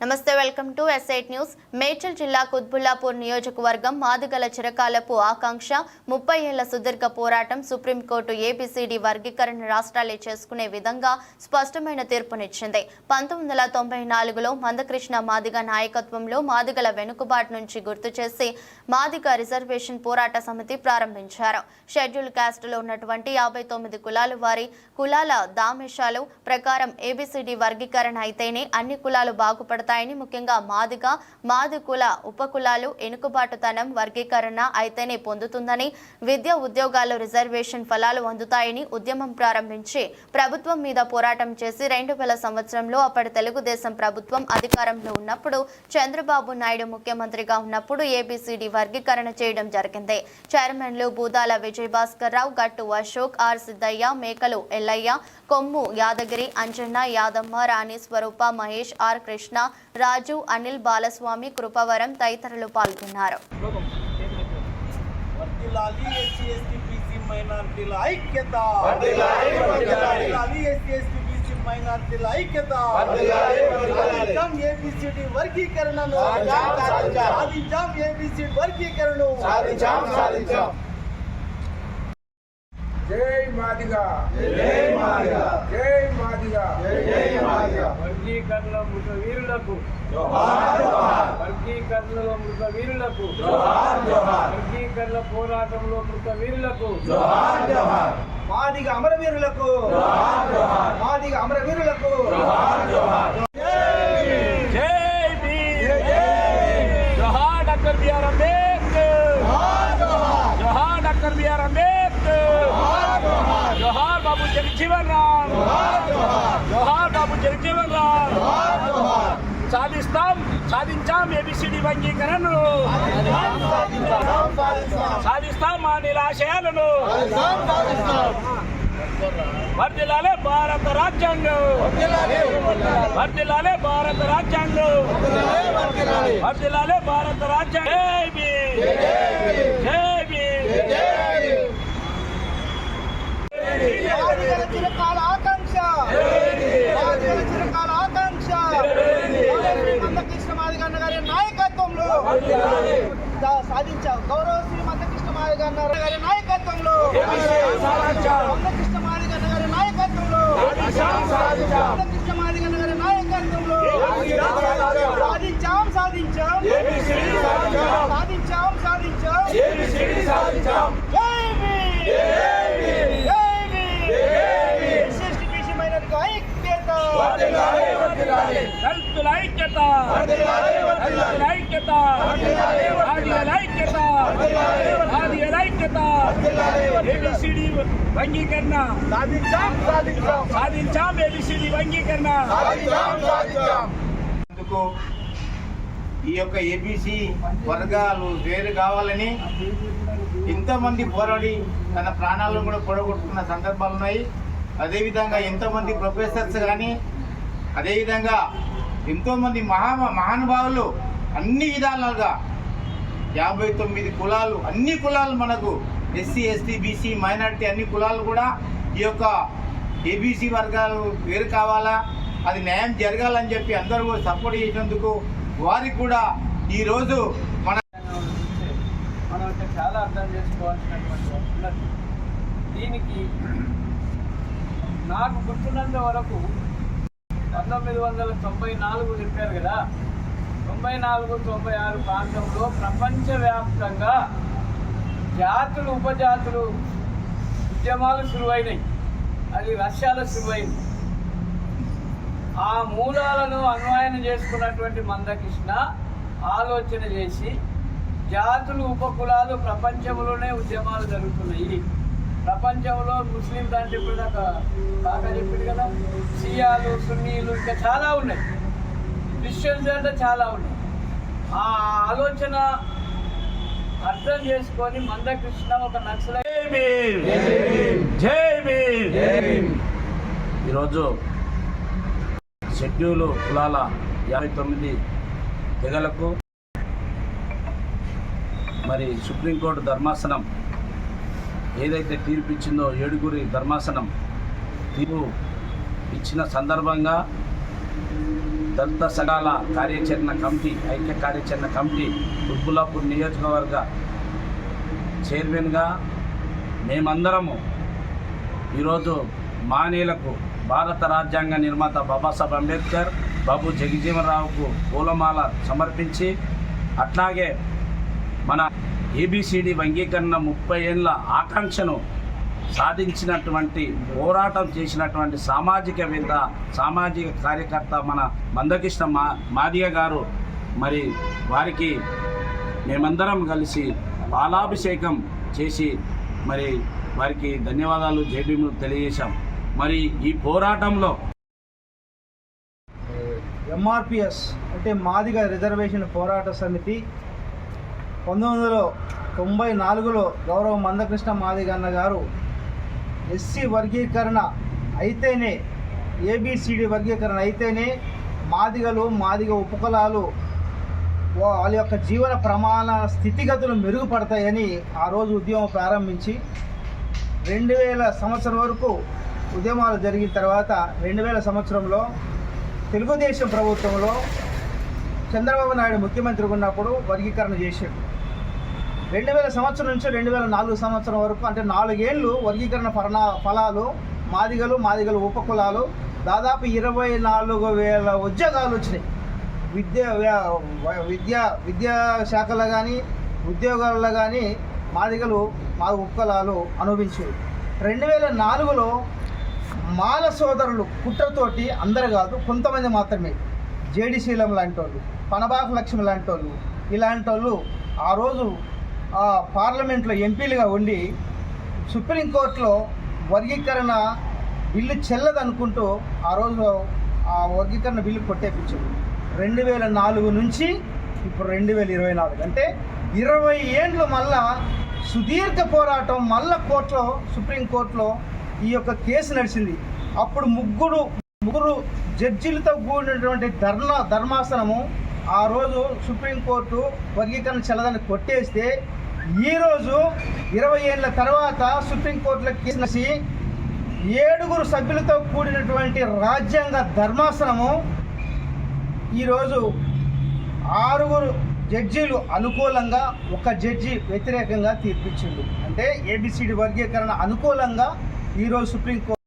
నమస్తే welcome to ఎస్ఐట్ news Medchal జిల్లా కుత్బుల్లాపూర్ నియోజకవర్గం మాదుగల చిరకాలపు ఆకాంక్ష ముప్పై ఏళ్ళ సుదీర్ఘ పోరాటం సుప్రీంకోర్టు ఏబిసిడి వర్గీకరణ రాష్ట్రాలే చేసుకునే విధంగా స్పష్టమైన తీర్పునిచ్చింది. పంతొమ్మిది వందల తొంభై నాలుగులో మందకృష్ణ మాదిగ నాయకత్వంలో మాదిగల వెనుకబాటు నుంచి గుర్తు చేసి మాదిగ రిజర్వేషన్ పోరాట సమితి ప్రారంభించారు. షెడ్యూల్ క్యాస్టులో ఉన్నటువంటి యాభై తొమ్మిది కులాల వారి కులాల దామేషాలు ప్రకారం ఏబిసిడి వర్గీకరణ అయితేనే అన్ని కులాలు ఏర్పడతాయని ముఖ్యంగా మాదిగ మాది కుల ఉపకులాలు ఎనుకబాటుతనం వర్గీకరణ అయితేనే పొందుతుందని విద్య ఉద్యోగాల్లో రిజర్వేషన్ ఫలాలు అందుతాయని ఉద్యమం ప్రారంభించి ప్రభుత్వం మీద పోరాటం చేసి రెండు వేల సంవత్సరంలో అప్పటి తెలుగుదేశం ప్రభుత్వం అధికారంలో ఉన్నప్పుడు చంద్రబాబు నాయుడు ముఖ్యమంత్రిగా ఉన్నప్పుడు ఏబిసిడి వర్గీకరణ చేయడం జరిగింది. చైర్మన్లు బూదాల విజయభాస్కర్ రావు గట్టు అశోక్ ఆర్ సిద్ధయ్య మేకలు ఎల్లయ్య కొమ్ము యాదగిరి అంజన్న యాదమ్మ రాణి స్వరూప మహేష్ ఆర్ కృష్ణ రాజు అనిల్ బాలస్వామి కృపవరం తదితరులు పాల్గొన్నారు. మైనారిటీల ఐక్యత. ఏబిసిడి వర్గీకరణను. సాధించాం, ఏబిసిడి వర్గీకరణను. సాధించాం సాధించాం. జై మాదిగా. జై మాదిగా. జై మాదిగా. జై వర్గీకరణ మృత వీరులకు. జోహార్ జోహార్. వర్గీకరణలో మృత వీరులకు. జోహార్ జోహార్. వర్గీకరణ పోరాటంలో మృత వీరులకు. జోహార్ జోహార్. మాదిగ అమరవీరులకు జోహార్ జోహార్. మాదిగ అమరవీరులకు జోహార్ జోహార్. జై భీమ్. జోహార్ డాక్టర్ బిఆర్ అంబేద్కర్. జోహార్ డాక్టర్ బిఆర్ అంబేద్కర్. జోహార్ బాబు రామ్ జోహార్ బాబు జగజీవన్ రామ్ సాధిస్తాం సాధించాం ఏబిసిడి వంగీకరణను సాధిస్తాం మా నిలాశయాలను వర్దిలాలే భారత రాజ్యాంగం. వర్దిలాలే భారత రాజ్యాంగం. వర్దిలాలే భారత రాజ్యాంగం. జై భీమ్. జై భీమ్ మాదిగల చిరకాల ఆకాంక్ష మాదిగల చిరకాల ఆకాంక్ష మందకృష్ణ మాదిగన్న గారి నాయకత్వంలో సా- సాధించాం గౌరవ శ్రీ మందకృష్ణ మాదిగన్న గారి నాయకత్వంలో. మందకృష్ణ మాదిగన్న గారి నాయకత్వంలో. మందకృష్ణ మాదిగన్న గారి నాయకత్వంలో. సాధించాం సాధించాం. సాధించాం. సాధించాం జై ఐక్యత దళితుల ఐక్యత ఆదివాల ఐక్యత ఆదివాల ఐక్యత. ఏబిసిడి వర్గీకరణ సాధించాం సాధించాం. సాధించాం ఏబిసిడి వర్గీకరణ అందుకు ఈ యొక్క ఏబీసీ వర్గాలు వేరు కావాలని ఎంతోమంది పోరాడి తన ప్రాణాలను కూడా పొడగొట్టుకున్న సందర్భాలు ఉన్నాయి. అదేవిధంగా ఎంతోమంది ప్రొఫెసర్స్ కానీ అదేవిధంగా ఎంతోమంది మహా మహానుభావులు అన్ని విధాలుగా యాభై తొమ్మిది కులాలు అన్ని కులాలు మనకు ఎస్సీ ఎస్టీ బీసీ మైనారిటీ అన్ని కులాలు కూడా ఈ యొక్క ఏబీసీ వర్గాలు వేరు కావాలా? అది న్యాయం జరగాలని చెప్పి అందరూ కూడా సపోర్ట్ చేసినందుకు వారికి కూడా ఈరోజు మన మనం చాలా అర్థం చేసుకోవాల్సినటువంటి దీనికి నాకు గుర్తున్నంత వరకు పంతొమ్మిది వందల తొంభై నాలుగు చెప్పారు కదా. తొంభై నాలుగు తొంభై ఆరు ప్రాంతంలో ప్రపంచవ్యాప్తంగా జాతులు ఉపజాతులు ఉద్యమాలు శురువైనాయి. అది రష్యాలో శురువైంది. ఆ మూలాలను అన్వయనం చేసుకున్నటువంటి మందకృష్ణ ఆలోచన చేసి జాతులు ఉపకులాలు ప్రపంచంలోనే ఉద్యమాలు జరుగుతున్నాయి. ప్రపంచంలో ముస్లిం దాంట్లో ఇప్పుడు దాకా బాగా చెప్పింది కదా. షియాలు సున్నీలు ఇంకా చాలా ఉన్నాయి. క్రిస్టియన్స్ అంటే చాలా ఉన్నాయి. ఆ ఆలోచన అర్థం చేసుకొని మందకృష్ణ ఒక నక్సల జై భీమ్! ఈరోజు షెడ్యూలు కులాల యాభై తొమ్మిది తెగలకు మరి సుప్రీంకోర్టు ధర్మాసనం ఏదైతే తీర్పు ఇచ్చిందో ఏడుగురి ధర్మాసనం తీర్పు ఇచ్చిన సందర్భంగా దళిత సంఘాల కార్యాచరణ కమిటీ ఐక్య కార్యాచరణ కమిటీ ఉబ్బులాపూర్ నియోజకవర్గ చైర్మన్గా మేమందరము ఈరోజు మానేలకు భారత రాజ్యాంగ నిర్మాత బాబాసాహెబ్ అంబేద్కర్ బాబు జగజీవనరావుకు పూలమాల సమర్పించి అట్లాగే మన ఏబిసిడి వంగీకరణ ముప్పై ఏళ్ళ ఆకాంక్షను సాధించినటువంటి పోరాటం చేసినటువంటి సామాజికవేత్త సామాజిక కార్యకర్త మన మందకృష్ణ మా మాదిగ గారు. మరి వారికి మేమందరం కలిసి పాలాభిషేకం చేసి మరి వారికి ధన్యవాదాలు జేబీలు తెలియజేశాం. మరి ఈ పోరాటంలో ఎంఆర్పిఎస్ అంటే మాదిగ రిజర్వేషన్ పోరాట సమితి పంతొమ్మిది వందల తొంభై నాలుగులో గౌరవ మందకృష్ణ మాదిగన్న గారు ఎస్సీ వర్గీకరణ అయితేనే ఏబిసిడి వర్గీకరణ అయితేనే మాదిగలు మాదిగ ఉపకులాలు వాళ్ళ యొక్క జీవన ప్రమాణ స్థితిగతులు మెరుగుపడతాయని ఆ రోజు ఉద్యమం ప్రారంభించి రెండు వేల సంవత్సరం వరకు ఉద్యమాలు జరిగిన తర్వాత రెండు వేల సంవత్సరంలో తెలుగుదేశం ప్రభుత్వంలో చంద్రబాబు నాయుడు ముఖ్యమంత్రి ఉన్నప్పుడు వర్గీకరణ చేశాడు. రెండు వేల సంవత్సరం నుంచి రెండు వేల నాలుగు సంవత్సరం వరకు అంటే నాలుగేళ్ళు వర్గీకరణ ఫలనా ఫలాలు మాదిగలు మాదిగలు ఉపకులాలు దాదాపు ఇరవై నాలుగు వేల ఉద్యోగాలు వచ్చినాయి. విద్య విద్యా విద్యా శాఖలో కానీ ఉద్యోగాల్లో కానీ మాదిగలు మా ఉపకులాలు అనుభవించేవి రెండు వేల నాలుగులో మాల సోదరులు కుట్రతోటి అందరు కాదు కొంతమంది మాత్రమే. జేడిశీలం లాంటి వాళ్ళు పనబాకు లక్ష్మి లాంటి వాళ్ళు ఇలాంటి వాళ్ళు ఆ రోజు పార్లమెంట్లో ఎంపీలుగా ఉండి సుప్రీంకోర్టులో వర్గీకరణ బిల్లు చెల్లదనుకుంటూ ఆ రోజు ఆ వర్గీకరణ బిల్లు కొట్టేపించారు. రెండు వేల నాలుగు నుంచి ఇప్పుడు రెండు వేల ఇరవై నాలుగు. అంటే ఇరవై ఏండ్లు మళ్ళా సుదీర్ఘ పోరాటం మళ్ళా కోర్టులో సుప్రీంకోర్టులో ఈ యొక్క కేసు నడిచింది. అప్పుడు ముగ్గురు ముగ్గురు జడ్జీలతో కూడినటువంటి ధర్మ ధర్మాసనము ఆ రోజు సుప్రీంకోర్టు వర్గీకరణ చెల్లదని కొట్టేస్తే ఈరోజు ఇరవై ఏళ్ళ తర్వాత సుప్రీంకోర్టులో కేసి ఏడుగురు సభ్యులతో కూడినటువంటి రాజ్యాంగ ధర్మాసనము ఈరోజు ఆరుగురు జడ్జీలు అనుకూలంగా ఒక జడ్జి వ్యతిరేకంగా తీర్పిచ్చిండు. అంటే ఏబిసిడి వర్గీకరణ అనుకూలంగా ఈరోజు సుప్రీంకోర్టు